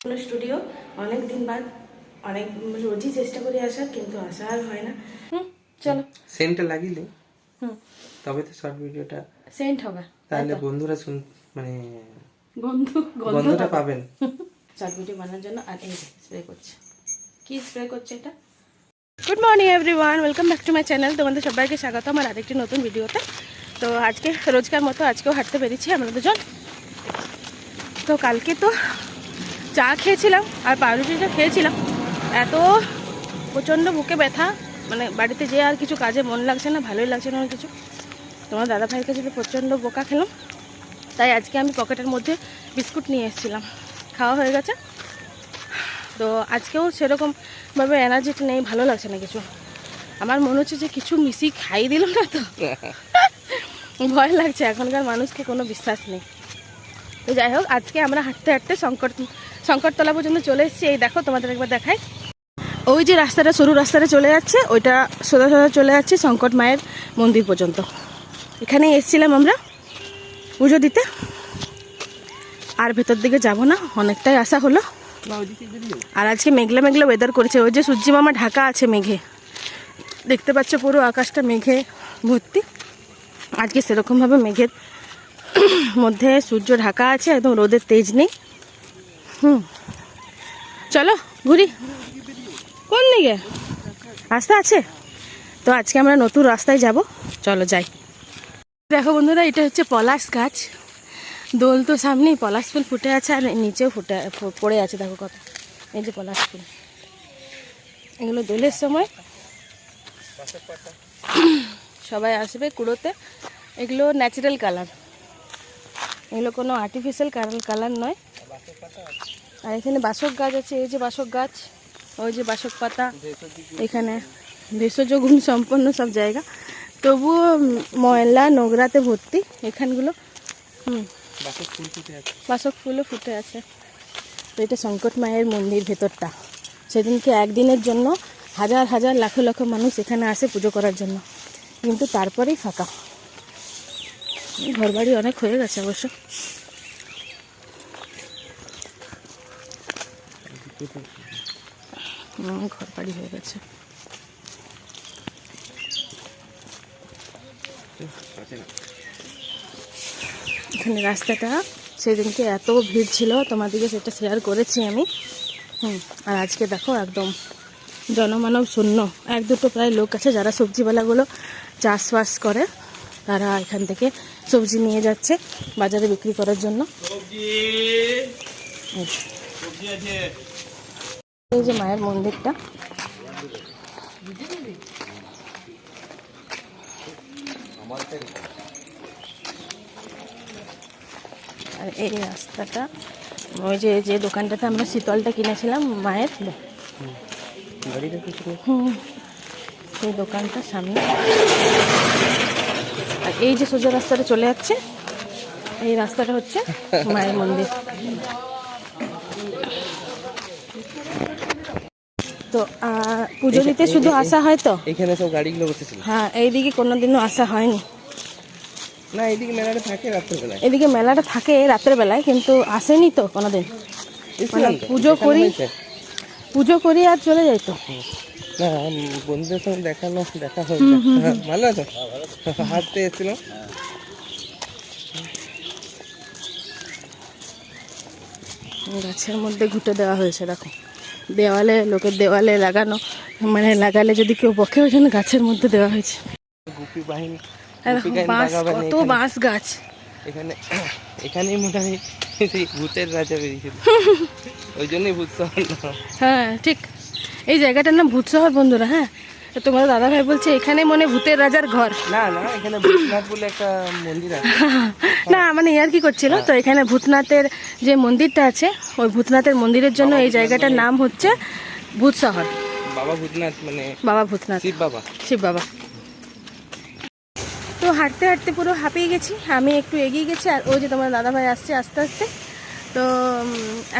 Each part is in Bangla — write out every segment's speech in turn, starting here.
কোনো স্টুডিও অনেক দিন বাদ অনেক রোজই চেষ্টা করি আসার কিন্তু আসা আর হয় না। হুম চলো। সেন্টটা লাগিলে? হুম। তবে তো শর্ট ভিডিওটা সেন্ট হবে তাহলে বন্ধুরা শুন মানে বন্ধু বন্ধুরা পাবেন। শর্ট ভিডিও বানানোর জন্য আর এই স্প্রে করছে। কি স্প্রে করছে এটা? Good morning everyone welcome back to my channel তোমাদের সবাইকে স্বাগত আমার আরেকটি নতুন ভিডিওতে তো আজকে রোজকার মতো আজকেও হাঁটতে পেরেছি আমরা দুজন। তো কালকে তো চা খেয়েছিলাম আর পাউরুটিটা খেয়েছিলাম। এত প্রচণ্ড বুকে ব্যথা মানে বাড়িতে যেয়ে আর কিছু কাজে মন লাগছে না, ভালোই লাগছে না কিছু। তোমার দাদা ভাইয়ের কাছে প্রচণ্ড বোকা খেলাম, তাই আজকে আমি পকেটের মধ্যে বিস্কুট নিয়ে এসেছিলাম। খাওয়া হয়ে গেছে। তো আজকেও সেরকমভাবে এনার্জি নেই, ভালো লাগছে না কিছু। আমার মনে হচ্ছে যে কিছু মিশি খাই দিল না তো। ভয় লাগছে, এখনকার মানুষকে কোনো বিশ্বাস নেই। তো যাই হোক, আজকে আমরা হাঁটতে হাঁটতে শঙ্কর শঙ্করতলা পর্যন্ত চলে এসেছি। এই দেখো, তোমাদের একবার দেখাই। ওই যে রাস্তাটা, সরু রাস্তাটা চলে যাচ্ছে, ওইটা সোজা সোজা চলে যাচ্ছে শঙ্কর মায়ের মন্দির পর্যন্ত। এখানে এসেছিলাম আমরা পুজো দিতে। আর ভেতর দিকে যাব না, অনেকটাই আশা হলো। আর আজকে মেঘলা মেঘলা ওয়েদার করেছে। ওই যে সূর্যি মামা ঢাকা আছে মেঘে। দেখতে পাচ্ছ পুরো আকাশটা মেঘে ভর্তি। আজকে সেরকমভাবে মেঘের মধ্যে সূর্য ঢাকা আছে, একদম রোদের তেজ নেই। হুম। চলো, ঘুরি। কোন দিকে? রাস্তা আছে? তো আজকে আমরা নতুন রাস্তায় যাব। চলো, যাই। দেখো বন্ধুরা, এটা হচ্ছে পলাশ গাছ। দোল তো সামনেই, পলাশ ফুল ফুটে আছে আর নিচেও ফুটে পড়ে আছে, দেখো কত। এই যে পলাশ ফুল। এগুলো দোলের সময়। সবাই আসবে কুড়োতে। এগুলো ন্যাচারাল কালার এগুলো কোনো আর্টিফিশিয়াল কালার নয়। আর এখানে বাসক গাছ আছে, এই যে বাসক গাছ, ওই যে বাসক পাতা, এখানে ভেষজ গুণ সম্পন্ন সব জায়গা। তবুও ময়লা নোংরাতে ভর্তি এখানগুলো। বাসক ফুলও ফুটে আছে। তো এটা সংকট মায়ের মন্দির ভেতরটা। সেদিনকে একদিনের জন্য হাজার হাজার লাখ লাখ মানুষ এখানে আসে পুজো করার জন্য। কিন্তু তারপরেই ফাঁকা। ঘর বাড়ি অনেক হয়ে গেছে অবশ্য। ঘর বাড়ি হয়ে গেছে। এখানে রাস্তাটা সেদিনকে এত ভিড় ছিল তোমাদেরকে সেটা শেয়ার করেছি আমি। হুম আর আজকে দেখো একদম জনমানব শূন্য। এক দুটো প্রায় লোক আছে যারা সবজিওয়ালাগুলো চাষবাস করে তারা এখান থেকে সবজি নিয়ে যাচ্ছে বাজারে বিক্রি করার জন্য। এই যে। এই যে মায়ের মন্দিরটা। আর এই রাস্তাটা ওই যে যে দোকানটাতে আমরা শীতলটা কিনেছিলাম মায়ের। হুম, সেই দোকানটার সামনে। আর এই যে সোজা রাস্তাটা চলে যাচ্ছে এই রাস্তাটা হচ্ছে মায়ের মন্দির। তো পুজো দিতে শুধু আসা হয় তো? এখানে সব গাড়িগুলো বসেছিল। হ্যাঁ এইদিকে কোনোদিনও আসা হয়নি। না এদিকে মেলাটা থাকে রাত্রেবেলায়। এদিকে মেলাটা থাকে রাতের বেলায় কিন্তু আসেনি তো কোনোদিন। এসেছিলাম পুজো করি পুজো করি আর চলে যাই তো। না বন্ধুদের সঙ্গে দেখানো দেখা হ্যাঁ, ভালো আছো? হাঁটতে এসেছিলাম। গাছের মধ্যে ঘুটে দেওয়া হয়েছে দেখো। দেওয়ালে লোকের দেওয়ালে লাগানো মানে লাগালে যদি কেউ বকে ওই জন্য গাছের মধ্যে দেওয়া হয়েছে। বাঁশ কত বাঁশ গাছ। এখানে এখানেই মোটামুটি সেই ভূতের রাজা বেরিয়েছিল। ওই জন্যই ভূত শহর হ্যাঁ ঠিক। এই জায়গাটার নাম ভূত শহর বন্ধুরা হ্যাঁ? তোমার দাদা ভাই বলছে এখানে মনে ভূতের রাজার ঘর। না না এখানে ভূতনাথ বলে একটা মন্দির আছে। না মানে ইয়ার কি করছিল? তো এখানে ভূতনাথের যে মন্দিরটা আছে ওই ভূতনাথের মন্দিরের জন্য এই জায়গাটার নাম হচ্ছে ভূত শহর। বাবা ভূতনাথ মানে বাবা ভূতনাথ। শিব বাবা। শিব বাবা। তো হাঁটতে হাঁটতে পুরো হাঁপিয়ে গেছি। আমি একটু এগিয়ে গেছি আর ওই যে তোমার দাদাভাই আসছে আস্তে আস্তে তো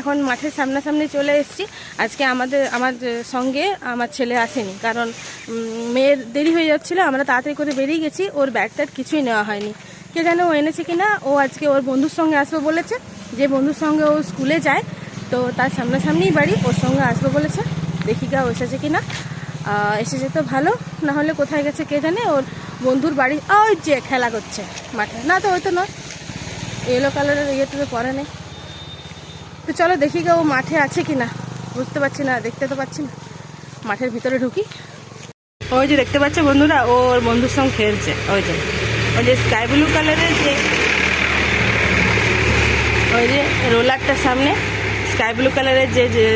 এখন মাঠের সামনাসামনি চলে এসেছি। আজকে আমাদের, আমার সঙ্গে আমার ছেলে আসেনি, কারণ মেয়ের দেরি হয়ে যাচ্ছিল, আমরা তাড়াতাড়ি করে বেরিয়ে গেছি, ওর ব্যাগটার কিছুই নেওয়া হয়নি। কে জানে ও এনেছে কি না ও আজকে ওর বন্ধুর সঙ্গে আসবে বলেছে, যে বন্ধুর সঙ্গে ও স্কুলে যায়, তো তার সামনাসামনিই বাড়ি, ওর সঙ্গে আসব বলেছে, দেখি গা ও এসেছে কি না এসেছে তো ভালো, না হলে কোথায় গেছে কে জানে, ওর বন্ধুর বাড়ি, ওই যে খেলা করছে মাঠে। না তো ওই তো নয়। ইয়েলো কালারের ইয়েতে তো পরে নেই। তো চলো দেখি ও মাঠে আছে কি না বুঝতে পারছি না, দেখতে তো পাচ্ছি না। মাঠের ভিতরে ঢুকি। ওই যে দেখতে পাচ্ছে বন্ধুরা ওর বন্ধুর সঙ্গে খেলছে। ওই যে ওই যে স্কাই ব্লু কালারের যে, ওই যে রোলারটার সামনে স্কাই ব্লু কালারের যে যে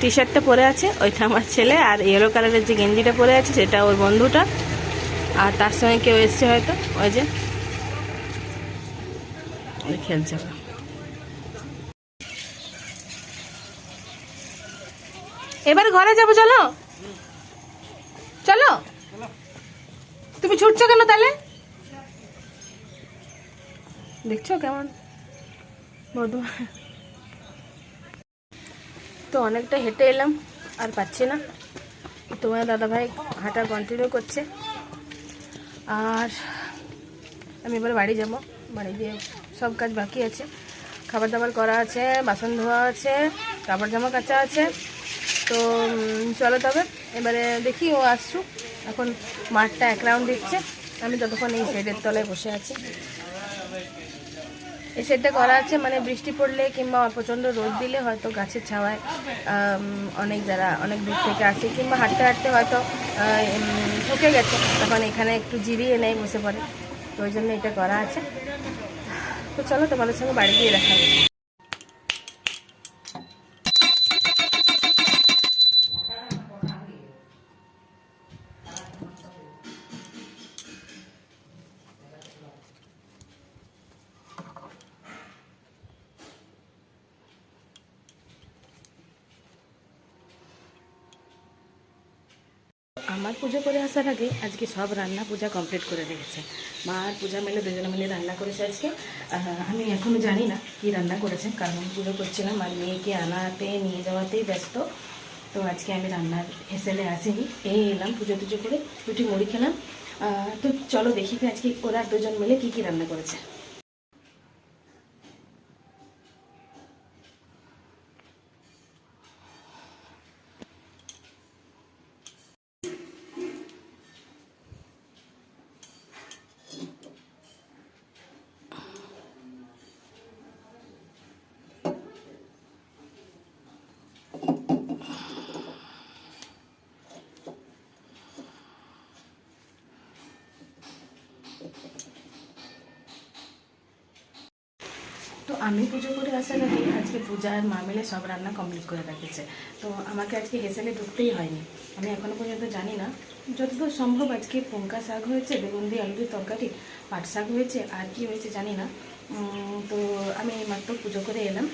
টি শার্টটা পরে আছে, ওইটা আমার ছেলে, আর ইয়েলো কালারের যে গেঞ্জিটা পরে আছে, সেটা ওর বন্ধুটা। আর তার সঙ্গে কেউ এসছে হয়তো, ওই যে খেলছে। এবার ঘরে যাব, চলো। চলো। তুমি ছুটছো কেন তাহলে? দেখছ কেমন? তো অনেকটা হেঁটে এলাম, আর পাচ্ছি না। তোমার দাদাভাই হাঁটা কন্টিনিউ করছে। আর আমি এবার বাড়ি যাব। বাড়ি গিয়ে সব কাজ বাকি আছে। খাবার দাবার করা আছে, বাসন ধোয়া আছে, কাপড় জামা কাচা আছে। তো চলো তবে, এবারে দেখি ও আসছু এখন মাঠটা এক রাউন্ড দিচ্ছে। আমি ততক্ষণ এই শেডের তলায় বসে আছি। এই শেডটা করা আছে মানে বৃষ্টি পড়লে কিংবা প্রচণ্ড রোদ দিলে হয়তো গাছের ছাওয়ায় অনেক যারা, অনেক দূর থেকে আসে, কিংবা হাঁটতে হাঁটতে হয়তো ঠকে গেছে। তখন এখানে একটু জিরিয়ে নেয়, বসে পড়ে। তো ওই জন্য এটা করা আছে। তো চলো তোমাদের সঙ্গে বাড়ি গিয়ে দেখা আমার পুজো করে আসার আগে আজকে সব রান্না পূজা কমপ্লিট করে রেখেছে। মা পূজা মিলে, দুজনে মিলে রান্না করেছে আজকে। আমি এখনও জানি না কি রান্না করেছে, কারণ পুজো করছিলাম আর মেয়েকে আনাতে, নিয়ে যাওয়াতেই ব্যস্ত। তো আজকে আমি রান্নার হেসেলে আসিনি এই এলাম পুজো টুজো করে, রুটি মুড়ি খেলাম। তো চলো দেখি আজকে ওরা দুজন মিলে কি কি রান্না করেছে। আমি পুজো করে আসার আগে আজকে পূজা আর মা মিলে সব রান্না কমপ্লিট করে রেখেছে। তো আমাকে আজকে হেসেলে ঢুকতেই হয়নি। আমি এখনও পর্যন্ত জানি না। যতদূর সম্ভব আজকে পঙ্কা শাক হয়েছে, বেগুন দিয়ে আলু দিয়ে তরকারি, পাট শাক হয়েছে, আর কি হয়েছে জানি না। তো আমি মাত্র পুজো করে এলাম।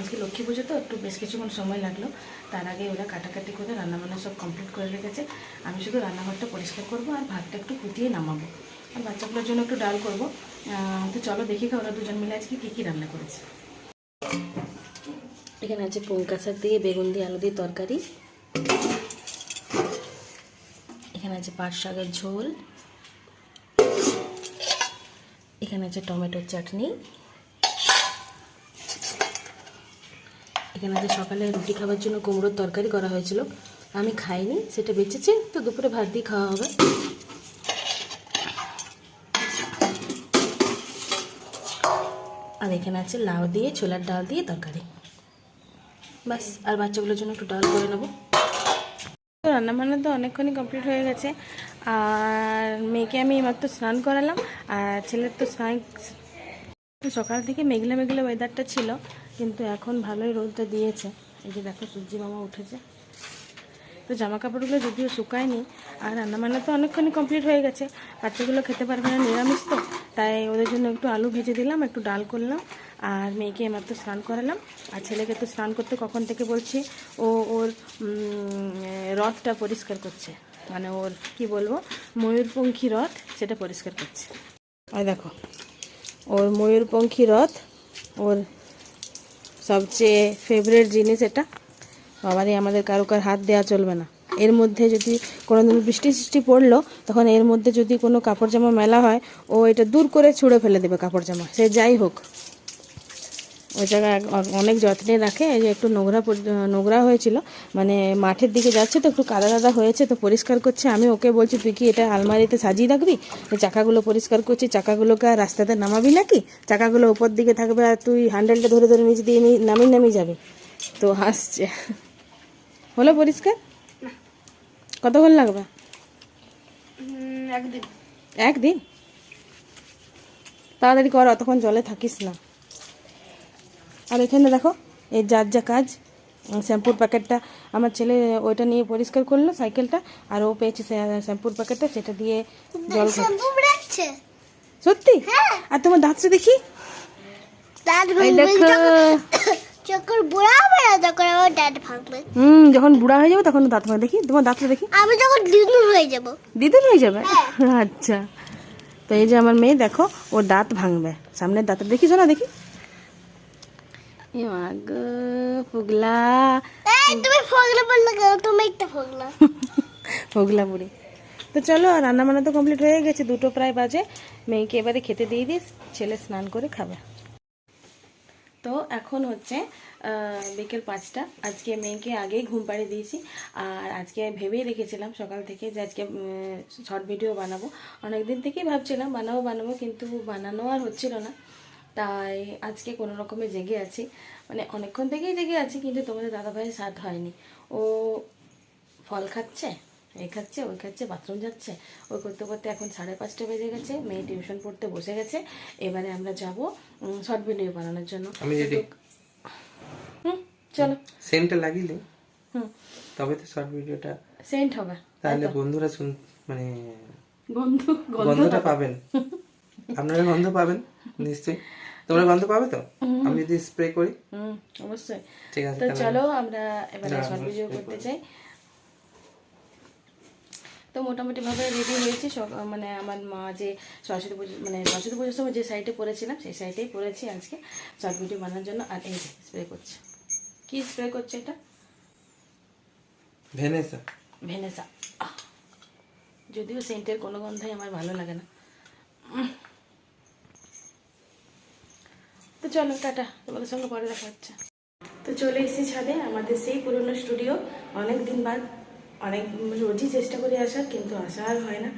আজকে লক্ষ্মী পুজো তো, একটু বেশ কিছুক্ষণ সময় লাগল। তার আগে ওরা কাটাকাটি করে রান্নাবান্না সব কমপ্লিট করে রেখেছে। আমি শুধু রান্নাঘরটা পরিষ্কার করব আর ভাতটা একটু ফুটিয়ে নামাবো। বাচ্চাগুলোর জন্য একটু ডাল করব। তো চলো দেখি ওরা দুজন মিলে আজকে কী কী রান্না করেছে। এখানে আছে পঙ্কা শাক দিয়ে, বেগুন দিয়ে, আলু দিয়ে তরকারি। এখানে আছে পাট শাকের ঝোল। এখানে আছে টমেটোর চাটনি। এখানে আছে সকালে রুটি খাবার জন্য কুমড়োর তরকারি করা হয়েছিল। আমি খাইনি, সেটা বেঁচেছে, তো দুপুরে ভাত দিয়ে খাওয়া হবে। আর এখানে আছে লাউ দিয়ে, ছোলার ডাল দিয়ে তরকারি। বাস আর বাচ্চাগুলোর জন্য একটু ডাল করে নেব। তো রান্নাবান্না তো অনেকক্ষণই কমপ্লিট হয়ে গেছে। আর মেয়েকে আমি মাত্র স্নান করালাম, আর ছেলের তো স্নান সকাল থেকে মেঘলা মেঘলা ওয়েদারটা ছিল, কিন্তু এখন ভালোই রোদটা দিয়েছে। এই যে দেখো, সূর্যি মামা উঠেছে। তো জামা কাপড়গুলো যদিও শুকায়নি, আর রান্নাবান্না তো অনেকক্ষণই কমপ্লিট হয়ে গেছে। বাচ্চাগুলো খেতে পারবে না, নিরামিষ তো। তাই ওদের জন্য একটু আলু ভেজে দিলাম, একটু ডাল করলাম আর মেয়েকে মাত্র স্নান করালাম। আর ছেলেকে তো স্নান করতে কখন থেকে বলছি, ও ওর রথটা পরিষ্কার করছে। মানে ওর, কি বলব, ময়ূরপঙ্খী রথ সেটা পরিষ্কার করছে। ওই দেখো, ওর ময়ূরপঙ্খী রথ, ওর সবচেয়ে ফেভারিট জিনিস এটা। বাবারে, আমাদের কারও কার হাত দেওয়া চলবে না। এর মধ্যে যদি কোনো দিন বৃষ্টি সৃষ্টি পড়ল, তখন এর মধ্যে যদি কোনো কাপড় জামা মেলা হয়, ও এটা দূর করে ছুঁড়ে ফেলে দেবে কাপড় জামা। সে যাই হোক। ওই জায়গায় অনেক যত্নে রাখে। এই যে একটু নোংরা নোংরা হয়েছিল মানে মাঠের দিকে যাচ্ছে তো, একটু কাদা কাদা হয়েছে তো পরিষ্কার করছে। আমি ওকে বলছি, তুই কি এটা আলমারিতে সাজিয়ে রাখবি? চাকাগুলো পরিষ্কার করছি, চাকাগুলোকে আর রাস্তাতে নামাবি নাকি? চাকাগুলো উপর দিকে থাকবে আর তুই হ্যান্ডেলটা ধরে ধরে নিচে দিয়ে নামিয়ে নামিয়ে যাবি। তো হাসছে। হলো পরিষ্কার? কতক্ষণ লাগবে? একদিন। একদিন? তাড়াতাড়ি কর অতক্ষণ জলে থাকিস না। আর এখানে দেখো এই যার যা কাজ শ্যাম্পুর প্যাকেটটা আমার ছেলে ওইটা নিয়ে পরিষ্কার করল সাইকেলটা আর ও পেয়েছে শ্যা- শ্যাম্পুর প্যাকেটটা সেটা দিয়ে জল খাচ্ছে। সত্যি? আর তোমার দাঁতটা দেখি। দাঁত দেখো। যখন বুড়া হবে না তখন আমার দাঁত ভাঙবে। হুম যখন বুড়া হয়ে যাবে তখন দাঁত ভাঙে দেখি তোমার দাঁতটা দেখি। আমি যখন দিদুন হয়ে যাব। দিদুন হয়ে যাবে? আচ্ছা। তো এই যে আমার মেয়ে দেখো ওর দাঁত ভাঙবে। সামনের দাঁতটা দেখিস না দেখি। ফুগলা। তুমি ফগলা বললে কেন? তুমি একটা ফগলা। ফুগলা বুড়ি। তো চলো রান্না বান্না তো কমপ্লিট হয়ে গেছে দুটো প্রায় বাজে। মেয়েকে এবারে খেতে দিয়ে দিস ছেলে স্নান করে খাবে। তো এখন হচ্ছে বিকেল পাঁচটা। আজকে মেয়েকে আগেই ঘুম পাড়িয়ে দিয়েছি। আর আজকে ভেবেই রেখেছিলাম সকাল থেকে যে আজকে শর্ট ভিডিও বানাবো। অনেক দিন থেকেই ভাবছিলাম, বানাবো বানাবো, কিন্তু বানানো আর হচ্ছিল না। তাই আজকে কোনো রকমে জেগে আছি। মানে অনেকক্ষণ থেকেই জেগে আছি, কিন্তু তোমাদের দাদাভাইয়ের সাথ হয়নি। ও ফল খাচ্ছে? এই খাচ্ছে ওই খাচ্ছে বাথরুম যাচ্ছে। ওই করতে করতে এখন সাড়ে পাঁচটা বেজে গেছে মেয়ে টিউশন পড়তে বসে গেছে। এবারে আমরা যাব শর্ট ভিডিও বানানোর জন্য। আমি হুম চলো। সেন্টটা লাগিলে? হুম। তবে তো শর্ট ভিডিওটা সেন্ট হবে তাহলে বন্ধুরা শুন মানে বন্ধু গন্ধ গন্ধটা পাবেন। আপনারা গন্ধ পাবেন নিশ্চয়ই। তোমরা গন্ধ পাবে তো? আমি যদি স্প্রে করি। হুম অবশ্যই। ঠিক আছে তো চলো আমরা এবারে শর্ট ভিডিও করতে চাই। তো মোটামুটি ভাবে রেডি হয়েছি। সব মানে আমার মা যে সরস্বতী পুজো মানে সরস্বতী পুজোর সময় যে সাইডে পরেছিলাম সেই সাইডেই পরেছি আজকে শর্ট ভিডিও বানানোর জন্য। আর এই স্প্রে করছে। কি স্প্রে করছে এটা? ভেনেসা। ভেনেসা। যদিও সেন্টের কোনো গন্ধই আমার ভালো লাগে না। তো চলো টাটা। তোমাদের সঙ্গে পরে দেখা হচ্ছে। তো চলে এসেছি ছাদে আমাদের সেই পুরনো স্টুডিও অনেক দিন বাদ অনেক রোজই চেষ্টা করি আসার, কিন্তু আসা আর হয় না।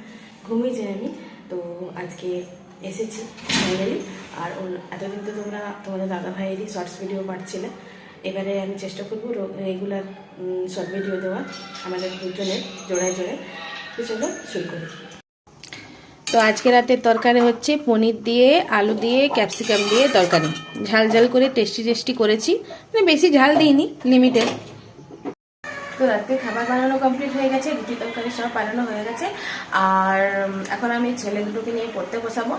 ঘুমিয়ে যাই আমি। তো আজকে এসেছি ফাইনালি আর এতদিন তো তোমরা, তোমাদের দাদা ভাইয়েরই শর্টস ভিডিও পাচ্ছিলে। এবারে আমি চেষ্টা করব রেগুলার শর্ট ভিডিও দেওয়া আমাদের দুজনের, জোড়ায় জোড়ায়। তো চলো, শুরু করি। তো আজকে রাতের তরকারি হচ্ছে পনির দিয়ে, আলু দিয়ে ক্যাপসিকাম দিয়ে তরকারি। ঝাল ঝাল করে টেস্টি টেস্টি করেছি। মানে বেশি ঝাল দিইনি লিমিটেড তো রাতে খাবার বানানো কমপ্লিট হয়ে গেছে রুটি তরকারি সব বানানো হয়ে গেছে। আর এখন আমি ছেলে দুটোকে নিয়ে পড়তে বসাবো।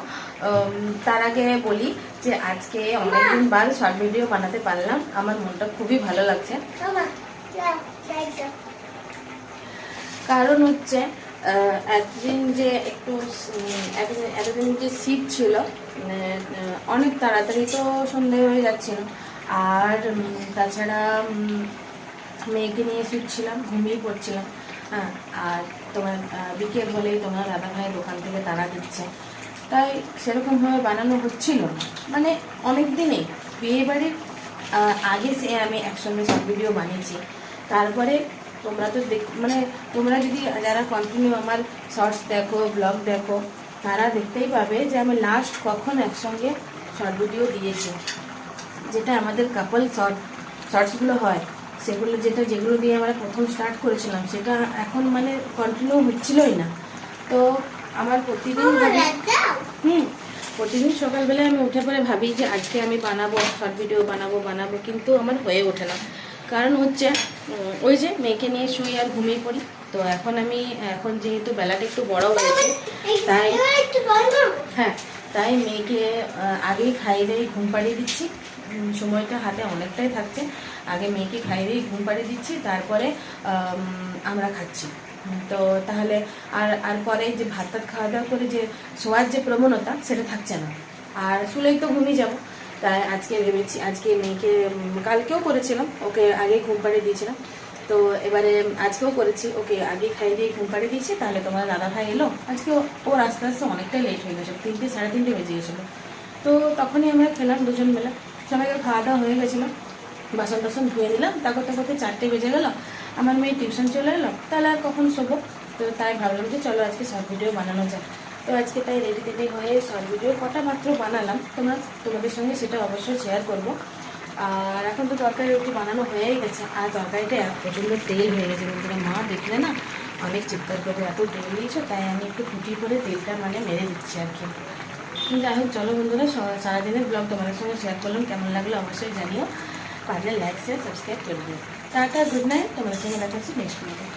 তার আগে বলি যে আজকে অনেকদিন বাদ শর্ট ভিডিও বানাতে পারলাম। আমার মনটা খুবই ভালো লাগছে। কারণ হচ্ছে এতদিন যে একটু এতদিন যে শীত ছিল মানে, অনেক তাড়াতাড়ি তো সন্ধে হয়ে যাচ্ছিল। আর তাছাড়া মেয়েকে নিয়ে শুচ্ছিলাম, ঘুমিয়ে পড়ছিলাম। হ্যাঁ আর তোমার বিকেল হলেই তোমার দাদা ভাই দোকান থেকে তাড়া দিচ্ছে। তাই সেরকমভাবে বানানো হচ্ছিল মানে অনেক দিনেই বিয়ে বাড়ির আগে সে আমি একসঙ্গে সব ভিডিও বানিয়েছি। তারপরে তোমরা তো দেখ মানে তোমরা যদি যারা কন্টিনিউ আমার শর্টস দেখো ব্লগ দেখো, তারা দেখতেই পাবে যে আমি লাস্ট কখন একসঙ্গে শর্ট ভিডিও দিয়েছি। যেটা আমাদের কাপল শর্ট শর্টসগুলো হয়। সেগুলো যেটা যেগুলো দিয়ে আমরা প্রথম স্টার্ট করেছিলাম সেটা এখন মানে কন্টিনিউ হচ্ছিলই না। তো আমার প্রতিদিন হুম প্রতিদিন সকালবেলায় আমি উঠে পরে ভাবি যে আজকে আমি বানাবো শর্ট ভিডিও বানাবো বানাবো কিন্তু আমার হয়ে ওঠে না। কারণ হচ্ছে ওই যে মেয়েকে নিয়ে শুই আর ঘুমিয়ে পড়ি। তো এখন আমি এখন যেহেতু বেলাটা একটু বড় হয়েছে তাই হ্যাঁ তাই মেয়েকে আগেই খাইয়ে দিয়ে ঘুম পাড়িয়ে দিচ্ছি। সময়টা হাতে অনেকটাই থাকছে। আগে মেয়েকে খাইয়ে দিয়ে ঘুম পাড়িয়ে দিচ্ছি, তারপরে আমরা খাচ্ছি। তো তাহলে আর আর পরে যে ভাত টাত খাওয়া দাওয়া করে যে শোয়ার যে প্রবণতা, সেটা থাকছে না। আর শুলেই তো ঘুমিয়ে যাব। তাই আজকে ভেবেছি, আজকে মেয়েকে কালকেও করেছিলাম, ওকে আগে ঘুম পাড়িয়ে দিয়েছিলাম। তো এবারে আজকেও করেছি, ওকে আগে খাইয়ে দিয়ে ঘুম পাড়িয়ে দিয়েছি। তাহলে তোমার দাদা ভাই এলো। আজকে ওর আস্তে আস্তে অনেকটাই লেট হয়ে গেছে, তিনটে, সাড়ে তিনটে বেজে গেছিল। তো তখনই আমরা খেলাম দুজন মিলে। সবাইকে খাওয়া দাওয়া হয়ে গেছিল। বাসন টাসন ধুয়ে নিলাম তা করতে করতে চারটে বেজে গেল। আমার মেয়ে টিউশন চলে এলো, তাহলে আর কখন শোবো? তো তাই ভাবলাম যে চলো আজকে শর্ট ভিডিও বানানো যায় তো আজকে তাই রেডি টেডি হয়ে শর্ট ভিডিও কটা মাত্র বানালাম। তোমরা তোমাদের সঙ্গে সেটা অবশ্যই শেয়ার করব। আর এখন তো তরকারি রুটি বানানো হয়েই গেছে। আর তরকারিটা প্রচণ্ড তেল হয়ে গেছে বন্ধুরা মা দেখলে না অনেক চিৎকার করে এত তেল দিয়েছ, তাই আমি একটু ফুটি করে তেলটা মানে মেরে দিচ্ছি আর কি। যাই হোক, চলো বন্ধুরা সারাদিনের ব্লগ তোমাদের সঙ্গে শেয়ার করলাম। কেমন লাগল অবশ্যই জানিও। পারলে লাইক শেয়ার সাবস্ক্রাইব করে দিও। টাটা গুড নাইট তোমাদের সঙ্গে দেখাচ্ছি নেক্সট ভিডিও